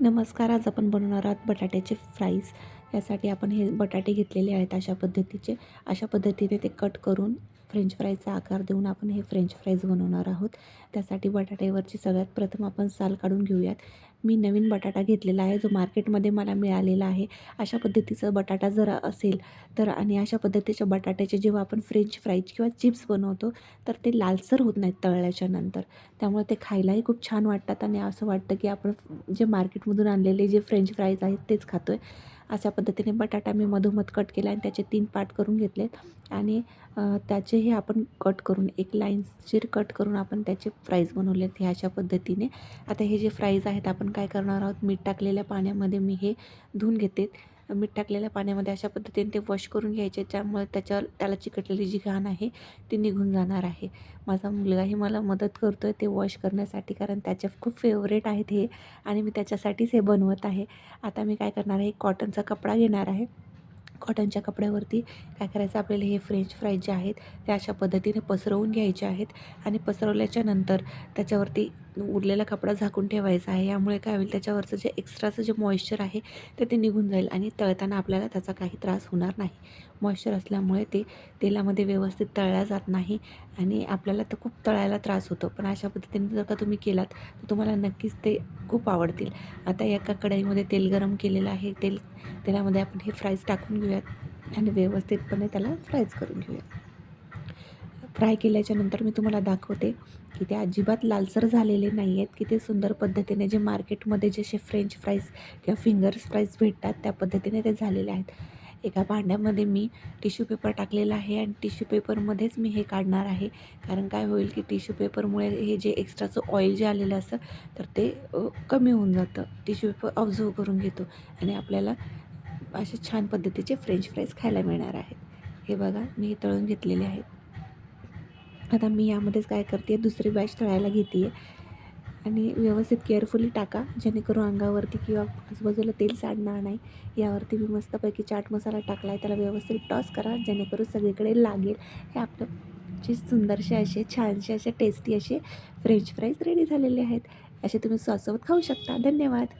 नमस्कार आज आपण बनवणार आहोत बटाट्याचे फ्राईज यासाठी आपण हे बटाटे घेतलेले आहेत अशा पद्धतीचे. अशा पद्धतीने ते कट करून फ्रेंच फ्राईजचा आकार देऊन आपण हे फ्रेंच फ्राईज बनवणार आहोत. त्यासाठी बटाट्यावरची सगळ्यात प्रथम आपण साल काढून घेऊयात. मी नवीन बटाटा घेतलेला आहे जो मार्केटमध्ये मला मिळालेला आहे. अशा पद्धतीचा बटाटा जर असेल तर आणि अशा पद्धतीच्या बटाट्याचे जेव्हा आपण फ्रेंच फ्राईज किंवा चिप्स बनवतो तर ते लालसर होत नाहीत तळल्याच्या नंतर. त्यामुळे ते खायलाही खूप छान वाटतात आणि असं वाटतं की आपण जे मार्केटमधून आणलेले जे फ्रेंच फ्राईज आहेत तेच खातो आहे अशा पद्धतीने बटाटा मी मधोमध कट केला आणि त्याचे तीन पार्ट करून घेतलेत. आणि त्याचे हे आपण कट करून एक लाईन्सशीर कट करून आपण त्याचे फ्राईज बनवलेत ह्या अशा पद्धतीने. आता हे जे फ्राईज आहेत आपण काय करणार आहोत? मीठ टाकलेल्या पाण्यामध्ये मी हे धुवून घेते. मीठ टाकलेल्या पाण्यामध्ये अशा पद्धतीने ते वॉश करून घ्यायचे. त्यामुळे त्याच्यावर त्याला चिकटलेली जी घाण आहे ती निघून जाणार आहे. माझा मुलगाही मला मदत करतो आहे ते वॉश करण्यासाठी कारण त्याच्या खूप फेवरेट आहेत हे आणि मी त्याच्यासाठीच हे बनवत आहे. आता मी काय करणार आहे कॉटनचा कपडा घेणार आहे. कॉटनच्या कपड्यावरती काय करायचं आपल्याला हे फ्रेंच फ्राईज जे आहेत ते अशा पद्धतीने पसरवून घ्यायचे आहेत आणि पसरवल्याच्या नंतर त्याच्यावरती उरलेला कपडा झाकून ठेवायचा आहे. यामुळे काय होईल त्याच्यावरचं जे एक्स्ट्राचं जे मॉइश्चर आहे ते ते निघून जाईल आणि तळताना आपल्याला त्याचा काही त्रास होणार नाही. मॉइश्चर असल्यामुळे ते तेलामध्ये व्यवस्थित तळल्या जात नाही आणि आपल्याला तर खूप तळायला त्रास होतो. पण अशा पद्धतीने जर का तुम्ही केलात तर तुम्हाला नक्कीच ते खूप आवडतील. आता एका कढईमध्ये तेल गरम केलेलं आहे. तेल तेलामध्ये आपण हे फ्राईज टाकून घेऊयात आणि व्यवस्थितपणे त्याला फ्राईज करून घेऊयात. फ्राय केल्याच्यानंतर मी तुम्हाला दाखवते. की ते अजिबात लालसर झालेले नाही आहेत की ते सुंदर पद्धतीने जे मार्केटमध्ये जसे फ्रेंच फ्राईज किंवा फिंगर्स फ्राईज भेटतात त्या पद्धतीने ते झालेले आहेत. एका भांड्यामध्ये मी टिश्यू पेपर टाकलेला आहे आणि टिश्यू पेपरमध्येच मी हे काढणार आहे. कारण काय होईल की टिश्यू पेपरमुळे हे जे एक्स्ट्राचं ऑइल जे आलेलं असतं तर ते कमी होऊन जातं. टिश्यू पेपर ऑब्झर्व करून घेतो आणि आपल्याला असे छान पद्धतीचे फ्रेंच फ्राईज खायला मिळणार आहेत. हे बघा मी तळून घेतलेले आहेत. आता मी यामध्येच काय करते दुसरी बॅच तळायला घेते आहे आणि व्यवस्थित केअरफुली टाका जेणेकरून अंगावरती किंवा आजूबाजूला तेल सांडणार नाही. यावरती मी मस्तपैकी चाट मसाला टाकला आहे त्याला व्यवस्थित टॉस करा जेणेकरून सगळीकडे लागेल. हे आपलं जे सुंदरसे असे छानसे असे टेस्टी असे फ्रेंच फ्राईज रेडी झालेले आहेत. असे तुम्ही सॉसोबत खाऊ शकता. धन्यवाद!